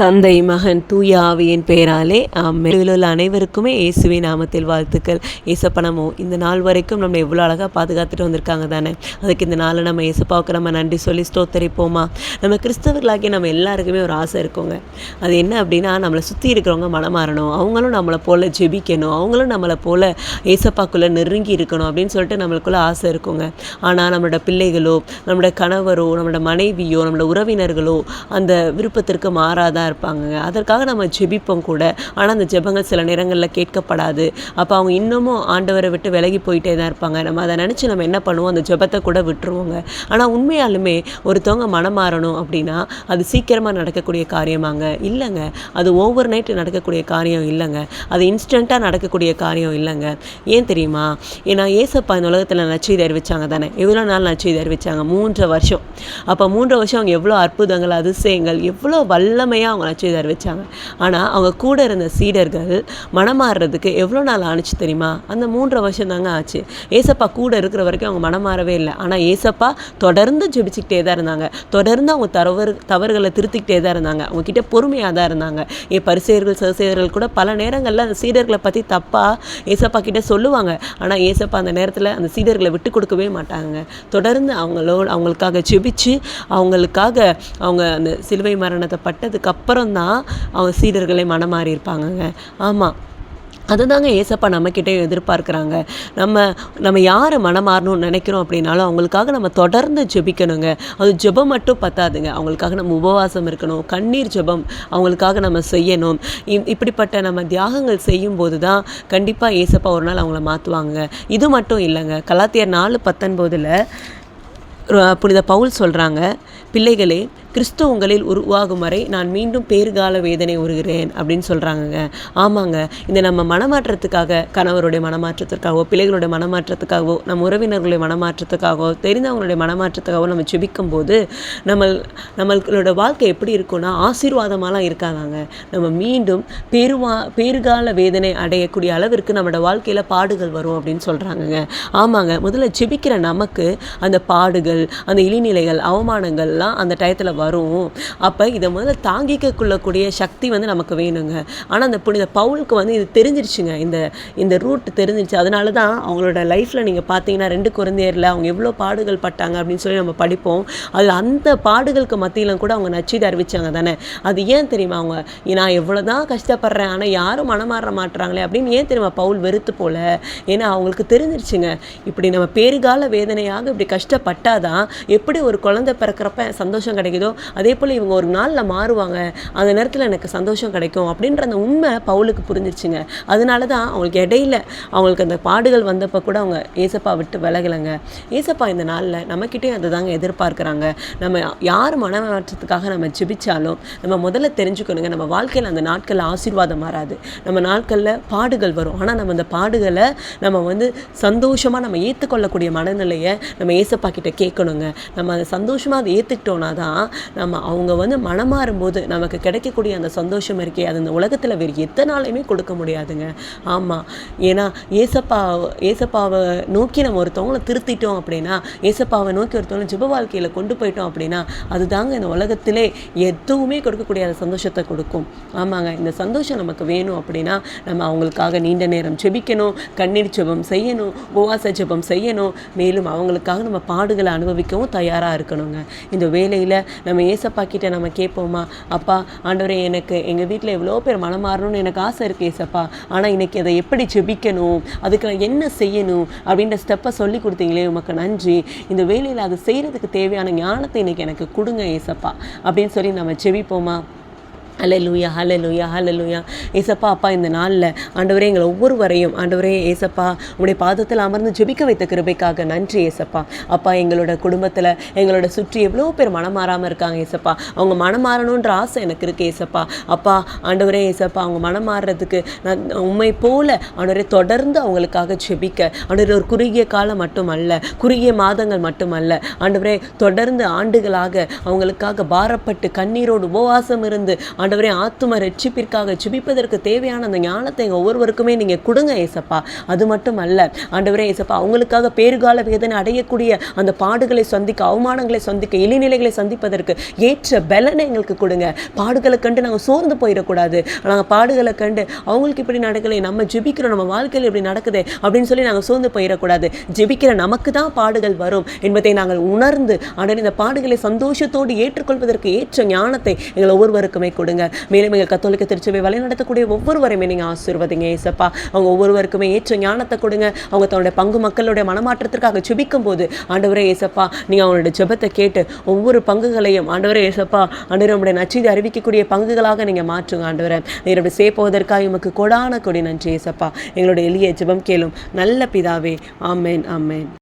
தந்தை மகன் தூய ஆவியின் பெயராலே ஆமென். உள்ள அனைவருக்குமே இயேசுவின் நாமத்தில் வாழ்த்துக்கள். இயேசப்பனமோ இந்த நாள் வரைக்கும் நம்ம எவ்வளோ அழகாக பாதுகாத்துட்டு வந்திருக்காங்க தானே? அதுக்கு இந்த நாளை நம்ம இயேசப்பாவுக்கு நம்ம நன்றி சொல்லி ஸ்தோத்தரிப்போமா? நம்ம கிறிஸ்தவர்களாகி நம்ம எல்லாருக்குமே ஒரு ஆசை இருக்குங்க. அது என்ன அப்படின்னா நம்மளை சுற்றி இருக்கிறவங்க மனம் மாறணும். அவங்களும் நம்மளை போல் ஜெபிக்கணும். அவங்களும் நம்மளை போல் ஏசப்பாக்குள்ளே நெருங்கி இருக்கணும் அப்படின்னு சொல்லிட்டு நம்மளுக்குள்ளே ஆசை இருக்குங்க. ஆனால் நம்மளோட பிள்ளைகளோ நம்மளோட கணவரோ நம்மளோட மனைவியோ நம்மளோட உறவினர்களோ அந்த விருப்பத்திற்கு மாறாதான் இருப்பாங்க அதற்காக நம்ம ஜெபிப்போம் கூட. ஆனால் அந்த ஜெபங்கள் சில நேரங்களில் கேட்கப்படாது. அப்போ அவங்க இன்னமும் ஆண்டவரை விட்டு விலகி போயிட்டே தான் இருப்பாங்க. நம்ம அதை நினச்சி நம்ம என்ன பண்ணுவோம்? அந்த ஜெபத்தை கூட விட்டுருவோங்க. ஆனால் உண்மையாலுமே ஒருத்தவங்க மனம் மாறணும் அப்படின்னா அது சீக்கிரமாக நடக்கக்கூடிய காரியமாங்க. இல்லைங்க. அது ஓவர் நைட் நடக்கக்கூடிய காரியம் இல்லைங்க. அது இன்ஸ்டண்ட்டாக நடக்கக்கூடிய காரியம் இல்லைங்க. ஏன் தெரியுமா? ஏன்னா ஏசப்பா இந்த உலகத்தில் நச்செய்தி அறிவிச்சாங்க தானே? எவ்வளோ நாள் நச்செய்தி அறிவிச்சாங்க? மூன்று வருஷம். அப்போ மூன்று வருஷம் அவங்க எவ்வளோ அற்புதங்கள் அதிசயங்கள் எவ்வளோ வல்லமையாக அவங்க நச்செய்தி வச்சாங்க. ஆனால் அவங்க கூட இருந்த சீடர்கள் மனமாறுறதுக்கு எவ்வளோ நாள் ஆணுச்சு தெரியுமா? அந்த மூன்றரை வருஷம் தாங்க ஆச்சு. ஏசப்பா கூட இருக்கிற வரைக்கும் அவங்க மனமாறவே இல்லை. ஆனால் ஏசப்பா தொடர்ந்து ஜெபிச்சுக்கிட்டே தான் இருந்தாங்க. தொடர்ந்து அவங்க தவறு தவறுகளை திருத்திக்கிட்டே தான் இருந்தாங்க. அவங்க கிட்ட பொறுமையாக தான் இருந்தாங்க. என் பரிசெயர்கள் சகசெயர்கள் கூட பல நேரங்களில் அந்த சீடர்களை பற்றி தப்பாக ஏசப்பா கிட்ட சொல்லுவாங்க. ஆனால் ஏசப்பா அந்த நேரத்தில் அந்த சீடர்களை விட்டு கொடுக்கவே மாட்டாங்க தொடர்ந்து அவங்களோட அவங்களுக்காக ஜெபிச்சு அவங்களுக்காக அவங்க அந்த சிலுவை மரணத்தை பட்டதுக்கு அப்புறம் தான் அவங்க சீடர்களை மனமாறி இருப்பாங்கங்க. ஆமாம் அதுதாங்க ஏசப்பா நம்மக்கிட்டே எதிர்பார்க்குறாங்க. நம்ம நம்ம யார் மனமாறணும்னு நினைக்கிறோம் அப்படின்னாலும் அவங்களுக்காக நம்ம தொடர்ந்து ஜெபிக்கணுங்க. அது ஜெபம் மட்டும் பத்தாதுங்க. அவங்களுக்காக நம்ம உபவாசம் இருக்கணும். கண்ணீர் ஜெபம் அவங்களுக்காக நம்ம செய்யணும். இப்படிப்பட்ட நம்ம தியாகங்கள் செய்யும்போது தான் கண்டிப்பாக ஏசப்பா ஒரு நாள் அவங்கள மாற்றுவாங்க இது மட்டும் இல்லைங்க. கலாத்தியர் நாலு பத்தொன்பதில் புனித பவுல் சொல்கிறாங்க பிள்ளைகளே கிறிஸ்து உங்களில் உருவாகும் வரை நான் மீண்டும் பேறுகால வேதனை உருகிறேன் அப்படின்னு சொல்கிறாங்கங்க ஆமாங்க. இந்த நம்ம மனமாற்றத்துக்காக கணவருடைய மனமாற்றத்திற்காகவோ பிள்ளைகளுடைய மனமாற்றத்துக்காகவோ நம்ம உறவினர்களுடைய மனமாற்றத்துக்காகவோ தெரிந்தவங்களுடைய மனமாற்றத்துக்காகவோ நம்ம ஜெபிக்கும் போது நம்ம நம்மளோட வாழ்க்கை எப்படி இருக்கும்னா ஆசீர்வாதமாலாம் இருக்காதாங்க. நம்ம மீண்டும் பெருவா பேறுகால வேதனை அடையக்கூடிய அளவிற்கு நம்மளோட வாழ்க்கையில் பாடுகள் வரும் அப்படின்னு சொல்கிறாங்கங்க ஆமாங்க. முதல்ல ஜெபிக்கிற நமக்கு அந்த பாடுகள் அந்த இழிநிலைகள் அவமானங்கள்லாம் அந்த டயத்தில் வரும். அப்போ இதை முதல்ல தாங்கிக்க கொள்ளக்கூடிய சக்தி வந்து நமக்கு வேணுங்க. ஆனால் அந்த புனித பவுலுக்கு வந்து இது தெரிஞ்சிருச்சுங்க. இந்த இந்த ரூட் தெரிஞ்சிருச்சு. அதனால தான் அவங்களோட லைஃப்பில் நீங்கள் பார்த்தீங்கன்னா ரெண்டு குழந்தையரில் அவங்க எவ்வளோ பாடுகள் பட்டாங்க அப்படின்னு சொல்லி நம்ம படிப்போம். அது அந்த பாடுகளுக்கு மத்தியிலும் கூட அவங்க நச்சு அறிவிச்சாங்க தானே. அது ஏன் தெரியுமா? அவங்க நான் எவ்வளோ தான் கஷ்டப்படுறேன் ஆனால் யாரும் மனமாற மாட்டுறாங்களே அப்படின்னு ஏன் தெரியுமா பவுல் வெறுத்து போல? ஏன்னா அவங்களுக்கு தெரிஞ்சிருச்சுங்க. இப்படி நம்ம பேருகால வேதனையாக இப்படி கஷ்டப்பட்டாதான் எப்படி ஒரு குழந்தை பிறக்கிறப்ப சந்தோஷம் கிடைக்குதோ அதே போல் இவங்க ஒரு நாளில் மாறுவாங்க. அந்த நேரத்தில் எனக்கு சந்தோஷம் கிடைக்கும் அப்படின்ற அந்த உண்மை பவுலுக்கு புரிஞ்சிருச்சுங்க. அதனால தான் அவங்களுக்கு இடையில அவங்களுக்கு அந்த பாடுகள் வந்தப்போ கூட அவங்க ஏசப்பா விட்டு விலகலைங்க. ஏசப்பா இந்த நாளில் நம்மக்கிட்டே அதை தாங்க எதிர்பார்க்குறாங்க. நம்ம யார் மனமாற்றத்துக்காக நம்ம ஜெபிச்சாலும் நம்ம முதல்ல தெரிஞ்சுக்கணுங்க. நம்ம வாழ்க்கையில் அந்த நாட்களில் ஆசீர்வாதம் மாறாது. நம்ம நாட்களில் பாடுகள் வரும். ஆனால் நம்ம அந்த பாடுகளை நம்ம வந்து சந்தோஷமாக நம்ம ஏற்றுக்கொள்ளக்கூடிய மனநிலையை நம்ம ஏசப்பா கிட்ட கேட்கணுங்க. நம்ம அதை சந்தோஷமாக அதை ஏற்றுக்கிட்டோன்னா தான் நம்ம அவங்க வந்து மனமாறும்போது நமக்கு கிடைக்கக்கூடிய அந்த சந்தோஷம் இருக்கே அது இந்த உலகத்தில் வேறு எத்தனாலையுமே கொடுக்க முடியாதுங்க. ஆமாம் ஏன்னா ஏசப்பா ஏசப்பாவை நோக்கி நம்ம ஒருத்தவங்களை திருத்திட்டோம் அப்படின்னா ஏசப்பாவை நோக்கி ஒருத்தவங்களை ஜெப வாழ்க்கையில் கொண்டு போயிட்டோம் அப்படின்னா அதுதாங்க இந்த உலகத்திலே எதுவுமே கொடுக்கக்கூடிய அந்த சந்தோஷத்தை கொடுக்கும். ஆமாங்க. இந்த சந்தோஷம் நமக்கு வேணும் அப்படின்னா நம்ம அவங்களுக்காக நீண்ட நேரம் ஜெபிக்கணும் கண்ணீர் ஜெபம் செய்யணும் உபவாச ஜெபம் செய்யணும். மேலும் அவங்களுக்காக நம்ம பாடுகளை அனுபவிக்கவும் தயாராக இருக்கணுங்க. இந்த வேலையில் நம்ம ஏசப்பா கிட்டே நம்ம கேட்போமா? அப்பா ஆண்டவரே எனக்கு எங்கள் வீட்டில் எவ்வளோ பேர் மனம் மாறணும்னு எனக்கு ஆசை இருக்குது ஏசப்பா. ஆனால் இன்னைக்கு அதை எப்படி ஜெபிக்கணும்? அதுக்கு நான் என்ன செய்யணும்? அப்படின்ற ஸ்டெப்பை சொல்லி கொடுத்தீங்களே உமக்கு நன்றி. இந்த வேலையில் அது செய்கிறதுக்கு தேவையான ஞானத்தை இன்றைக்கி எனக்கு கொடுங்க ஏசப்பா. அப்படின்னு சொல்லி நம்ம ஜெபிப்போமா? ஹalleluya ஹalleluya ஹalleluya ஏசப்பா அப்பா இந்த நாளில் ஆண்டவரே எங்களை ஒவ்வொருவரையும் ஆண்டவரே ஏசப்பா உங்களுடைய பாதத்தில் அமர்ந்து ஜெபிக்க வைத்த கிருபைக்காக நன்றி ஏசப்பா. அப்பா எங்களோட குடும்பத்தில் எங்களோட சுற்றி எவ்வளோ பேர் மனம் மாறாமல் இருக்காங்க ஏசப்பா. அவங்க மனம் மாறணுன்ற ஆசை எனக்கு இருக்கு ஏசப்பா. அப்பா ஆண்டவரே ஏசப்பா அவங்க மனம் மாறுறதுக்கு நான் உண்மை போல ஆண்டவரே தொடர்ந்து அவங்களுக்காக ஜெபிக்க. ஆண்டவரே ஒரு குறுகிய காலம் மட்டுமல்ல குறுகிய மாதங்கள் மட்டுமல்ல. ஆண்டவரே தொடர்ந்து ஆண்டுகளாக அவங்களுக்காக பாரப்பட்டு கண்ணீரோடு உபவாசம் இருந்து ஆண்டவரே ஆத்தும ரட்சிப்பிற்காக ஜிபிப்பதற்கு தேவையான அந்த ஞானத்தை எங்கள் ஒவ்வொருவருக்குமே நீங்கள் கொடுங்க ஏசப்பா. அது மட்டும் அல்ல ஆண்டவரே ஏசப்பா அவங்களுக்காக பேறுகால வேதனை அடையக்கூடிய அந்த பாடுகளை சந்திக்க அவமானங்களை சந்திக்க இழிநிலைகளை சந்திப்பதற்கு ஏற்ற பலனை எங்களுக்கு கொடுங்க. பாடுகளை கண்டு நாங்கள் சோர்ந்து போயிடக்கூடாது. நாங்கள் பாடுகளை கண்டு அவங்களுக்கு இப்படி நடக்கலை நம்ம ஜெபிக்கிறோம் நம்ம வாழ்க்கையில் இப்படி நடக்குது அப்படின்னு சொல்லி நாங்கள் சோர்ந்து போயிடக்கூடாது. ஜெபிக்கிற நமக்கு தான் பாடுகள் வரும் என்பதை நாங்கள் உணர்ந்து ஆனால் இந்த பாடுகளை சந்தோஷத்தோடு ஏற்றுக்கொள்வதற்கு ஏற்ற ஞானத்தை எங்கள் ஒவ்வொருவருக்குமே கொடுங்க. மேலும் எங்கள் கத்தோலிக்க திருச்சபை வழிநடத்தக்கூடிய ஒவ்வொருவரையுமே நீங்கள் ஆசீர்வதிங்க ஏசப்பா. அவங்க ஒவ்வொருவருக்குமே ஏற்ற ஞானத்தை கொடுங்க. அவங்க தன்னுடைய பங்கு மக்களுடைய மனமாற்றத்திற்காக சுபிக்கும் போது ஆண்டவரே ஏசப்பா நீங்கள் அவங்களுடைய ஜெபத்தை கேட்டு ஒவ்வொரு பங்குகளையும் ஆண்டவரே ஏசப்பா ஆண்டவர் நம்முடைய நச்சீதை அறிவிக்கக்கூடிய பங்குகளாக நீங்கள் மாற்றுங்க ஆண்டவரை. நீர் அப்படி சேர்ப்பதற்காக உமக்கு கொடான கொடி. நன்றி ஏசப்பா. எங்களுடைய எளிய ஜெபம் கேளும். நல்ல பிதாவே. ஆமேன் ஆமேன்.